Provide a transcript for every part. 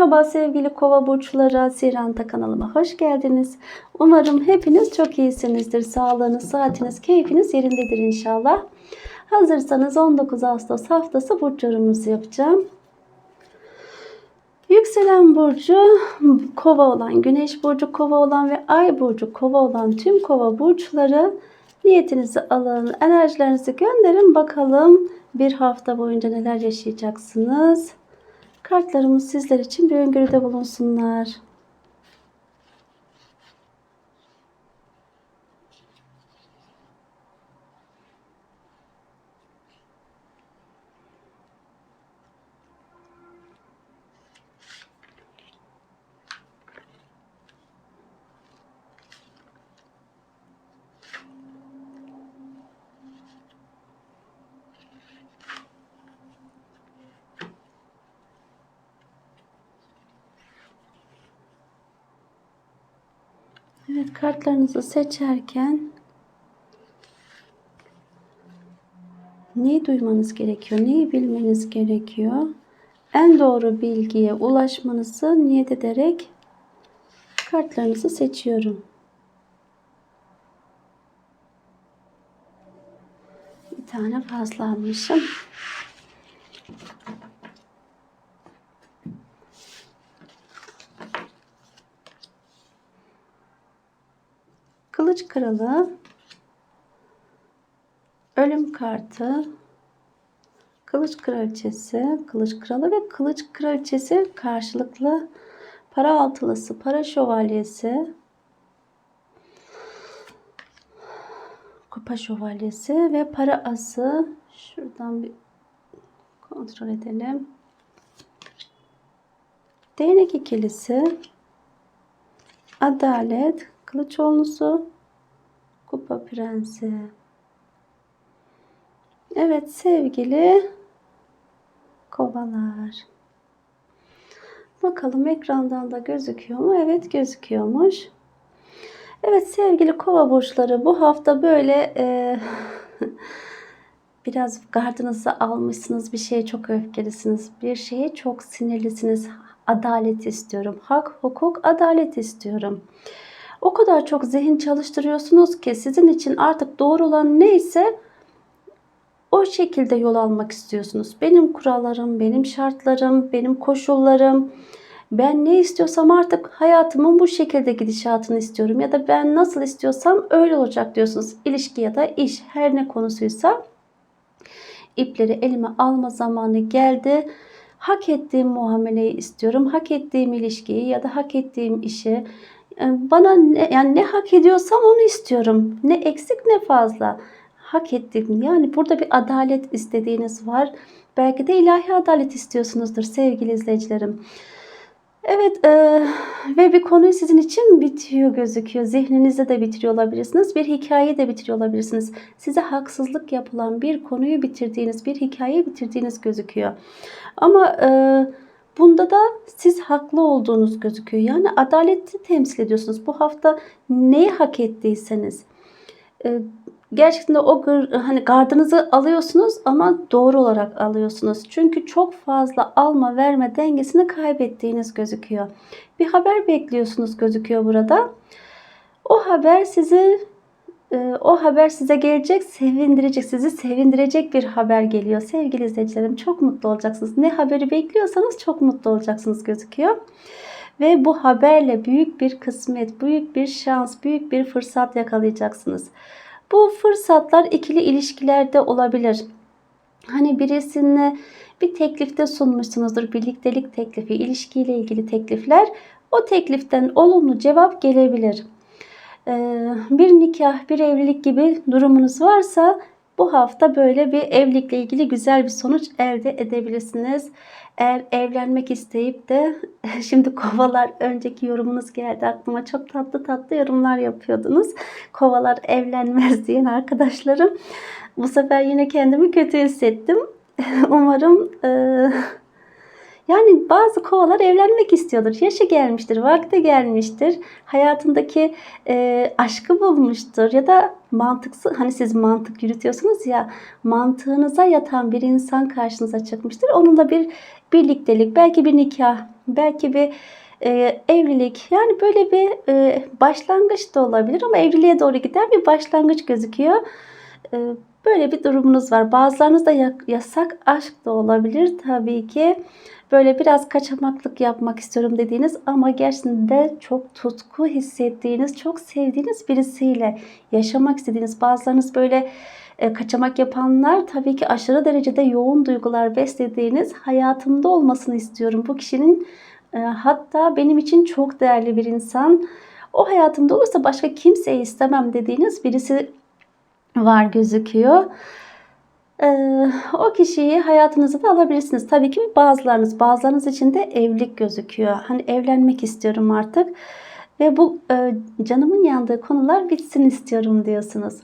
Merhaba sevgili kova burçları, Siranta kanalıma hoş geldiniz. Umarım hepiniz çok iyisinizdir. Sağlığınız, saatiniz, keyfiniz yerindedir inşallah. Hazırsanız 19 Ağustos haftası burç yorumunuzu yapacağım. Yükselen burcu kova olan, güneş burcu kova olan ve ay burcu kova olan tüm kova burçları niyetinizi alın, enerjilerinizi gönderin bakalım bir hafta boyunca neler yaşayacaksınız. Kartlarımız sizler için bir öngörüde bulunsunlar. Evet kartlarınızı seçerken neyi duymanız gerekiyor, neyi bilmeniz gerekiyor? En doğru bilgiye ulaşmanızı niyet ederek kartlarınızı seçiyorum. Bir tane fazla almışım. Kılıç kralı, ölüm kartı, kılıç kraliçesi, kılıç kralı ve kılıç kraliçesi karşılıklı para altılısı, para şövalyesi, kupa şövalyesi ve para ası. Şuradan bir kontrol edelim. Değnek ikilisi, adalet, kılıç onlusu, kupa prensi. Evet sevgili kovalar. Bakalım ekrandan da gözüküyor mu? Evet gözüküyormuş. Evet sevgili kova burçları bu hafta böyle e, biraz gardınızı almışsınız. Bir şeye çok öfkelisiniz. Bir şeye çok sinirlisiniz. Adalet istiyorum. Hak, hukuk, adalet istiyorum. O kadar çok zihin çalıştırıyorsunuz ki sizin için artık doğru olan neyse o şekilde yol almak istiyorsunuz. Benim kurallarım, benim şartlarım, benim koşullarım, ben ne istiyorsam artık hayatımın bu şekilde gidişatını istiyorum ya da ben nasıl istiyorsam öyle olacak diyorsunuz. İlişki ya da iş her ne konusuysa ipleri elime alma zamanı geldi. Hak ettiğim muameleyi istiyorum. Hak ettiğim ilişkiyi ya da hak ettiğim işi bana ne, yani ne hak ediyorsam onu istiyorum. Ne eksik ne fazla. Hak ettim. Yani burada bir adalet istediğiniz var. Belki de ilahi adalet istiyorsunuzdur sevgili izleyicilerim. Evet e, ve bir konuyu sizin için bitiyor gözüküyor. Zihninizde de bitiriyor olabilirsiniz. Bir hikayeyi de bitiriyor olabilirsiniz. Size haksızlık yapılan bir konuyu bitirdiğiniz, bir hikayeyi bitirdiğiniz gözüküyor. Ama e, bunda da siz haklı olduğunuz gözüküyor. Yani adaleti temsil ediyorsunuz. Bu hafta neyi hak ettiyseniz. E, gerçekten de o hani gardınızı alıyorsunuz ama doğru olarak alıyorsunuz. Çünkü çok fazla alma verme dengesini kaybettiğiniz gözüküyor. Bir haber bekliyorsunuz gözüküyor burada. O haber sizi o haber size gelecek, sevindirecek, sizi sevindirecek bir haber geliyor. Sevgili izleyicilerim çok mutlu olacaksınız. Ne haberi bekliyorsanız çok mutlu olacaksınız gözüküyor. Ve bu haberle büyük bir kısmet, büyük bir şans, büyük bir fırsat yakalayacaksınız. Bu fırsatlar ikili ilişkilerde olabilir. Hani birisine bir teklifte sunmuşsunuzdur. Birliktelik teklifi, ilişkiyle ilgili teklifler. O tekliften olumlu cevap gelebilir. Ee, bir nikah, bir evlilik gibi durumunuz varsa bu hafta böyle bir evlilikle ilgili güzel bir sonuç elde edebilirsiniz. Eğer evlenmek isteyip de şimdi kovalar önceki yorumunuz geldi aklıma çok tatlı tatlı yorumlar yapıyordunuz. Kovalar evlenmez diyen arkadaşlarım. Bu sefer yine kendimi kötü hissettim. Umarım e, yani bazı kovalar evlenmek istiyordur. Yaşı gelmiştir, vakti gelmiştir. Hayatındaki e, aşkı bulmuştur ya da mantıksız hani siz mantık yürütüyorsunuz ya mantığınıza yatan bir insan karşınıza çıkmıştır. Onunla bir birliktelik belki bir nikah Belki bir e, evlilik yani böyle bir e, başlangıç da olabilir ama evliliğe doğru giden bir başlangıç gözüküyor. E, böyle bir durumunuz var. Bazılarınızda ya- yasak aşk da olabilir tabii ki. Böyle biraz kaçamaklık yapmak istiyorum dediğiniz ama gerçekten çok tutku hissettiğiniz, çok sevdiğiniz birisiyle yaşamak istediğiniz bazılarınız böyle e, kaçamak yapanlar tabii ki aşırı derecede yoğun duygular beslediğiniz hayatımda olmasını istiyorum. Bu kişinin e, hatta benim için çok değerli bir insan. O hayatımda olursa başka kimseyi istemem dediğiniz birisi var gözüküyor. Ee, o kişiyi hayatınıza da alabilirsiniz. Tabii ki bazılarınız, bazılarınız için de evlilik gözüküyor. Hani evlenmek istiyorum artık ve bu e, canımın yandığı konular bitsin istiyorum diyorsunuz.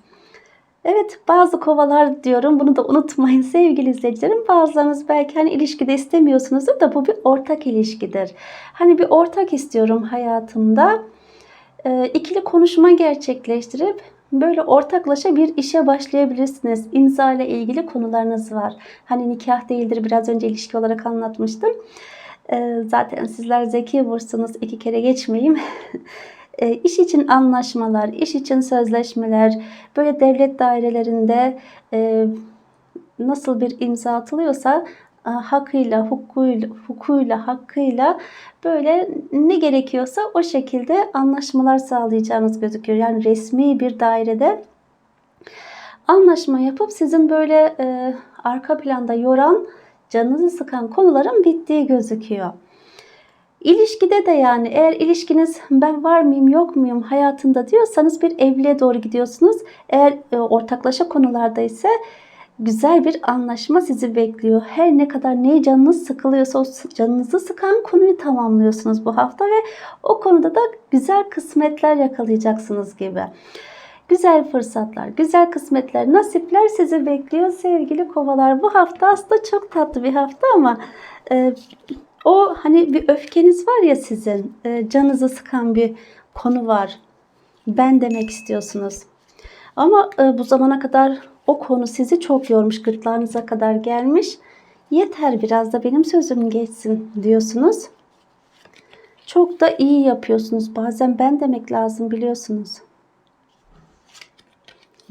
Evet bazı kovalar diyorum bunu da unutmayın sevgili izleyicilerim. Bazılarınız belki hani ilişkide istemiyorsunuzdur da bu bir ortak ilişkidir. Hani bir ortak istiyorum hayatımda. Ee, ikili konuşma gerçekleştirip böyle ortaklaşa bir işe başlayabilirsiniz. İmza ile ilgili konularınız var. Hani nikah değildir biraz önce ilişki olarak anlatmıştım. Ee, zaten sizler zeki bursunuz iki kere geçmeyeyim. E, iş için anlaşmalar, iş için sözleşmeler, böyle devlet dairelerinde e, nasıl bir imza atılıyorsa e, hakkıyla, hukukuyla, hukukuyla, hakkıyla böyle ne gerekiyorsa o şekilde anlaşmalar sağlayacağınız gözüküyor. Yani resmi bir dairede anlaşma yapıp sizin böyle e, arka planda yoran, canınızı sıkan konuların bittiği gözüküyor. İlişkide de yani eğer ilişkiniz ben var mıyım yok muyum hayatında diyorsanız bir evliliğe doğru gidiyorsunuz. Eğer e, ortaklaşa konularda ise güzel bir anlaşma sizi bekliyor. Her ne kadar ne canınız sıkılıyorsa o canınızı sıkan konuyu tamamlıyorsunuz bu hafta ve o konuda da güzel kısmetler yakalayacaksınız gibi. Güzel fırsatlar, güzel kısmetler, nasipler sizi bekliyor sevgili kovalar. Bu hafta aslında çok tatlı bir hafta ama e, o hani bir öfkeniz var ya sizin, e, canınızı sıkan bir konu var. Ben demek istiyorsunuz. Ama e, bu zamana kadar o konu sizi çok yormuş, gırtlağınıza kadar gelmiş. Yeter biraz da benim sözüm geçsin diyorsunuz. Çok da iyi yapıyorsunuz. Bazen ben demek lazım biliyorsunuz.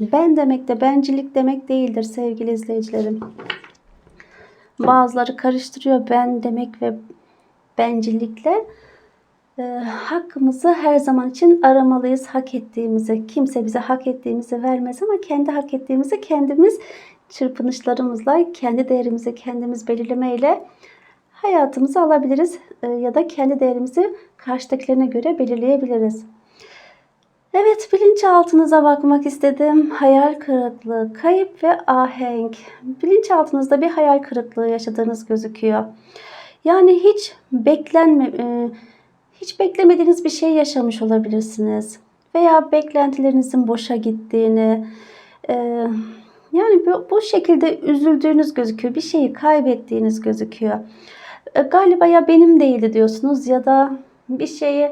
Ben demek de bencillik demek değildir sevgili izleyicilerim. Bazıları karıştırıyor ben demek ve bencillikle. E, hakkımızı her zaman için aramalıyız. Hak ettiğimizi. Kimse bize hak ettiğimizi vermez ama kendi hak ettiğimizi kendimiz çırpınışlarımızla, kendi değerimizi kendimiz belirlemeyle hayatımıza alabiliriz. E, ya da kendi değerimizi karşıdakilerine göre belirleyebiliriz. Evet bilinçaltınıza bakmak istedim. Hayal kırıklığı, kayıp ve ahenk. Bilinçaltınızda bir hayal kırıklığı yaşadığınız gözüküyor. Yani hiç beklenme e, hiç beklemediğiniz bir şey yaşamış olabilirsiniz. Veya beklentilerinizin boşa gittiğini e, yani bu, bu şekilde üzüldüğünüz gözüküyor. Bir şeyi kaybettiğiniz gözüküyor. E, galiba ya benim değildi diyorsunuz ya da bir şeyi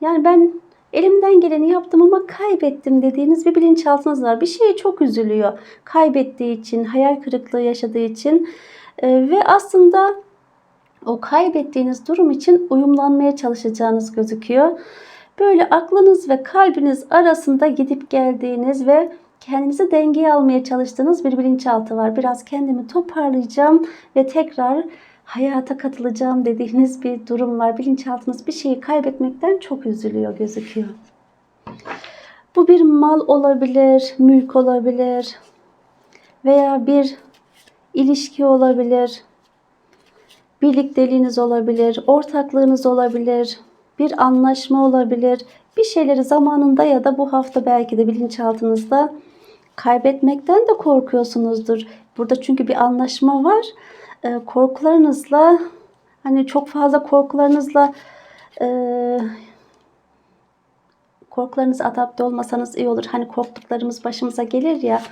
yani ben elimden geleni yaptım ama kaybettim dediğiniz bir bilinçaltınız var. Bir şeye çok üzülüyor. Kaybettiği için, hayal kırıklığı yaşadığı için e, ve aslında o kaybettiğiniz durum için uyumlanmaya çalışacağınız gözüküyor. Böyle aklınız ve kalbiniz arasında gidip geldiğiniz ve kendinizi dengeye almaya çalıştığınız bir bilinçaltı var. Biraz kendimi toparlayacağım ve tekrar hayata katılacağım dediğiniz bir durum var. Bilinçaltınız bir şeyi kaybetmekten çok üzülüyor gözüküyor. Bu bir mal olabilir, mülk olabilir veya bir ilişki olabilir. Birlikteliğiniz olabilir, ortaklığınız olabilir, bir anlaşma olabilir. Bir şeyleri zamanında ya da bu hafta belki de bilinçaltınızda kaybetmekten de korkuyorsunuzdur. Burada çünkü bir anlaşma var e, korkularınızla hani çok fazla korkularınızla e, korkularınız adapte olmasanız iyi olur. Hani korktuklarımız başımıza gelir ya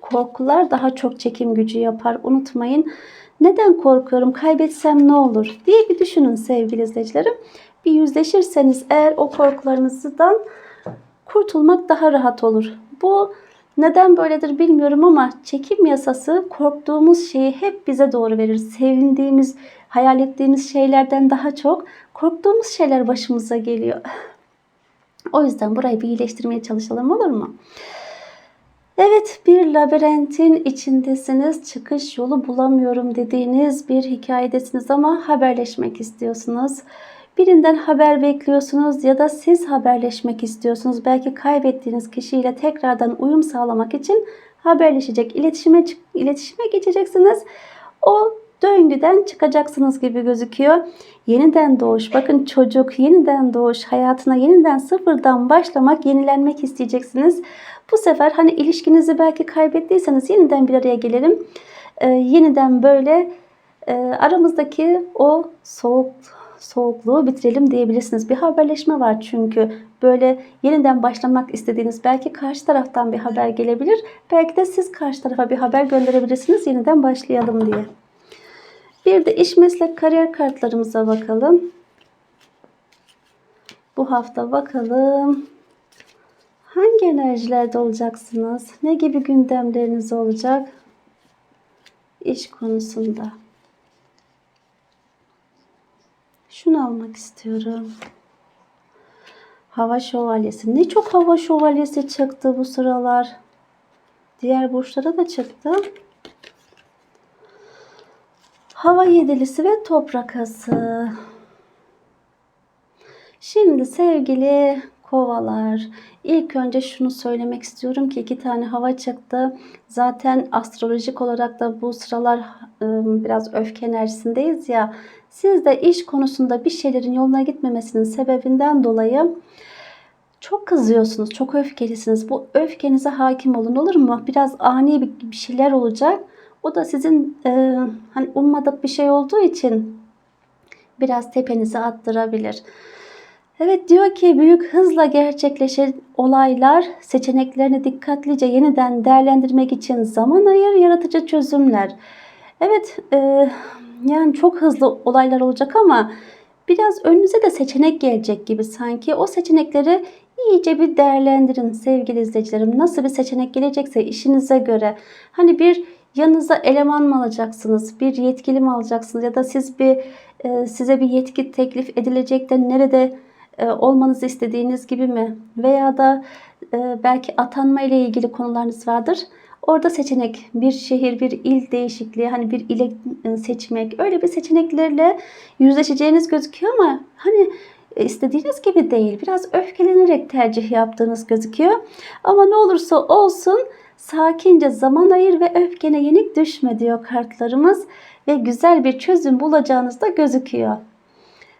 korkular daha çok çekim gücü yapar. Unutmayın. Neden korkuyorum? Kaybetsem ne olur? diye bir düşünün sevgili izleyicilerim. Bir yüzleşirseniz eğer o korkularınızdan kurtulmak daha rahat olur. Bu Neden böyledir bilmiyorum ama çekim yasası korktuğumuz şeyi hep bize doğru verir. Sevindiğimiz, hayal ettiğimiz şeylerden daha çok korktuğumuz şeyler başımıza geliyor. O yüzden burayı bir iyileştirmeye çalışalım olur mu? Evet bir labirentin içindesiniz. Çıkış yolu bulamıyorum dediğiniz bir hikayedesiniz ama haberleşmek istiyorsunuz. Birinden haber bekliyorsunuz ya da siz haberleşmek istiyorsunuz. Belki kaybettiğiniz kişiyle tekrardan uyum sağlamak için haberleşecek, iletişime iletişime geçeceksiniz. O döngüden çıkacaksınız gibi gözüküyor. Yeniden doğuş, bakın çocuk yeniden doğuş, hayatına yeniden sıfırdan başlamak, yenilenmek isteyeceksiniz. Bu sefer hani ilişkinizi belki kaybettiyseniz yeniden bir araya gelelim. Ee, yeniden böyle e, aramızdaki o soğuk soğukluğu bitirelim diyebilirsiniz. Bir haberleşme var çünkü böyle yeniden başlamak istediğiniz belki karşı taraftan bir haber gelebilir. Belki de siz karşı tarafa bir haber gönderebilirsiniz yeniden başlayalım diye. Bir de iş meslek kariyer kartlarımıza bakalım. Bu hafta bakalım. Hangi enerjilerde olacaksınız? Ne gibi gündemleriniz olacak? İş konusunda. Şunu almak istiyorum. Hava şövalyesi. Ne çok hava şövalyesi çıktı bu sıralar. Diğer burçlara da çıktı. Hava yedilisi ve toprak ası. Şimdi sevgili kovalar, ilk önce şunu söylemek istiyorum ki iki tane hava çıktı. Zaten astrolojik olarak da bu sıralar ıı, biraz öfke enerjisindeyiz ya. Siz de iş konusunda bir şeylerin yoluna gitmemesinin sebebinden dolayı çok kızıyorsunuz, çok öfkelisiniz. Bu öfkenize hakim olun olur mu? Biraz ani bir şeyler olacak. O da sizin e, hani ummadık bir şey olduğu için biraz tepenizi attırabilir. Evet diyor ki büyük hızla gerçekleşen olaylar seçeneklerini dikkatlice yeniden değerlendirmek için zaman ayır, yaratıcı çözümler. Evet e, yani çok hızlı olaylar olacak ama biraz önünüze de seçenek gelecek gibi sanki. O seçenekleri iyice bir değerlendirin sevgili izleyicilerim. Nasıl bir seçenek gelecekse işinize göre. Hani bir yanınıza eleman mı alacaksınız? Bir yetkili mi alacaksınız? Ya da siz bir e, size bir yetki teklif edilecek de nerede e, olmanızı istediğiniz gibi mi? Veya da e, belki atanma ile ilgili konularınız vardır. Orada seçenek bir şehir, bir il değişikliği, hani bir ile e, seçmek öyle bir seçeneklerle yüzleşeceğiniz gözüküyor ama hani istediğiniz gibi değil. Biraz öfkelenerek tercih yaptığınız gözüküyor. Ama ne olursa olsun sakince zaman ayır ve öfkene yenik düşme diyor kartlarımız ve güzel bir çözüm bulacağınız da gözüküyor.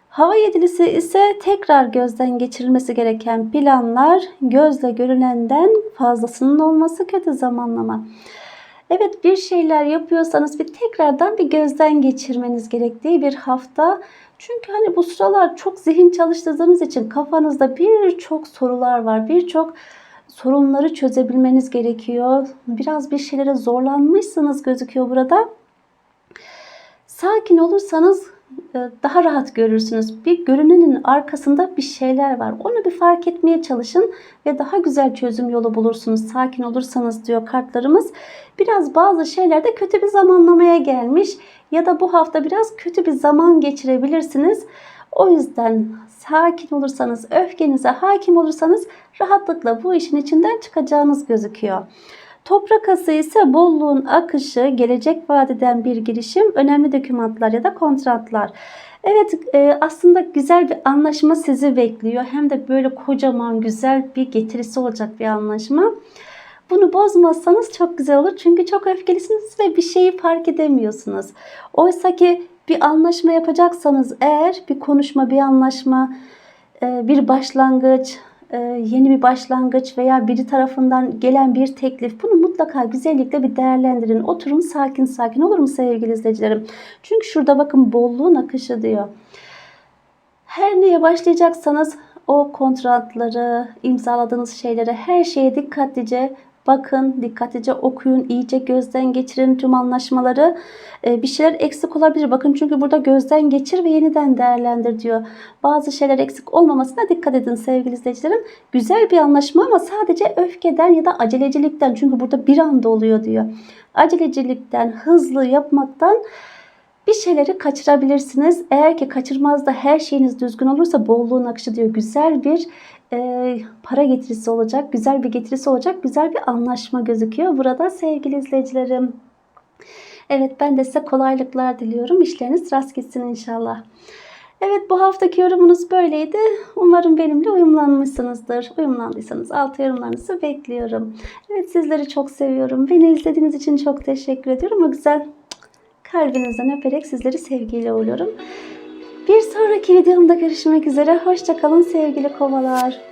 Hava yedilisi ise tekrar gözden geçirilmesi gereken planlar gözle görünenden fazlasının olması kötü zamanlama. Evet bir şeyler yapıyorsanız bir tekrardan bir gözden geçirmeniz gerektiği bir hafta. Çünkü hani bu sıralar çok zihin çalıştırdığınız için kafanızda birçok sorular var. Birçok sorunları çözebilmeniz gerekiyor. Biraz bir şeylere zorlanmışsınız gözüküyor burada. Sakin olursanız e, daha rahat görürsünüz. Bir görünenin arkasında bir şeyler var. Onu bir fark etmeye çalışın ve daha güzel çözüm yolu bulursunuz. Sakin olursanız diyor kartlarımız. Biraz bazı şeylerde kötü bir zamanlamaya gelmiş ya da bu hafta biraz kötü bir zaman geçirebilirsiniz. O yüzden sakin olursanız, öfkenize hakim olursanız rahatlıkla bu işin içinden çıkacağınız gözüküyor. Toprak ası ise bolluğun akışı, gelecek vadeden bir girişim, önemli dokümanlar ya da kontratlar. Evet e, aslında güzel bir anlaşma sizi bekliyor. Hem de böyle kocaman güzel bir getirisi olacak bir anlaşma. Bunu bozmazsanız çok güzel olur. Çünkü çok öfkelisiniz ve bir şeyi fark edemiyorsunuz. Oysa ki bir anlaşma yapacaksanız eğer bir konuşma, bir anlaşma, e, bir başlangıç, e, yeni bir başlangıç veya biri tarafından gelen bir teklif bunu mutlaka güzellikle bir değerlendirin. Oturun sakin sakin olur mu sevgili izleyicilerim? Çünkü şurada bakın bolluğun akışı diyor. Her neye başlayacaksanız o kontratları, imzaladığınız şeylere her şeye dikkatlice Bakın, dikkatlice okuyun, iyice gözden geçirin tüm anlaşmaları. Ee, bir şeyler eksik olabilir. Bakın çünkü burada gözden geçir ve yeniden değerlendir diyor. Bazı şeyler eksik olmamasına dikkat edin sevgili izleyicilerim. Güzel bir anlaşma ama sadece öfkeden ya da acelecilikten. Çünkü burada bir anda oluyor diyor. Acelecilikten, hızlı yapmaktan bir şeyleri kaçırabilirsiniz. Eğer ki kaçırmazda her şeyiniz düzgün olursa bolluğun akışı diyor. Güzel bir e, para getirisi olacak, güzel bir getirisi olacak, güzel bir anlaşma gözüküyor burada sevgili izleyicilerim. Evet ben de size kolaylıklar diliyorum. İşleriniz rast gitsin inşallah. Evet bu haftaki yorumunuz böyleydi. Umarım benimle uyumlanmışsınızdır. Uyumlandıysanız altı yorumlarınızı bekliyorum. Evet sizleri çok seviyorum. Beni izlediğiniz için çok teşekkür ediyorum. O güzel kalbinizden öperek sizleri sevgiyle uğurluyorum. Bir sonraki videomda görüşmek üzere. Hoşçakalın sevgili kovalar.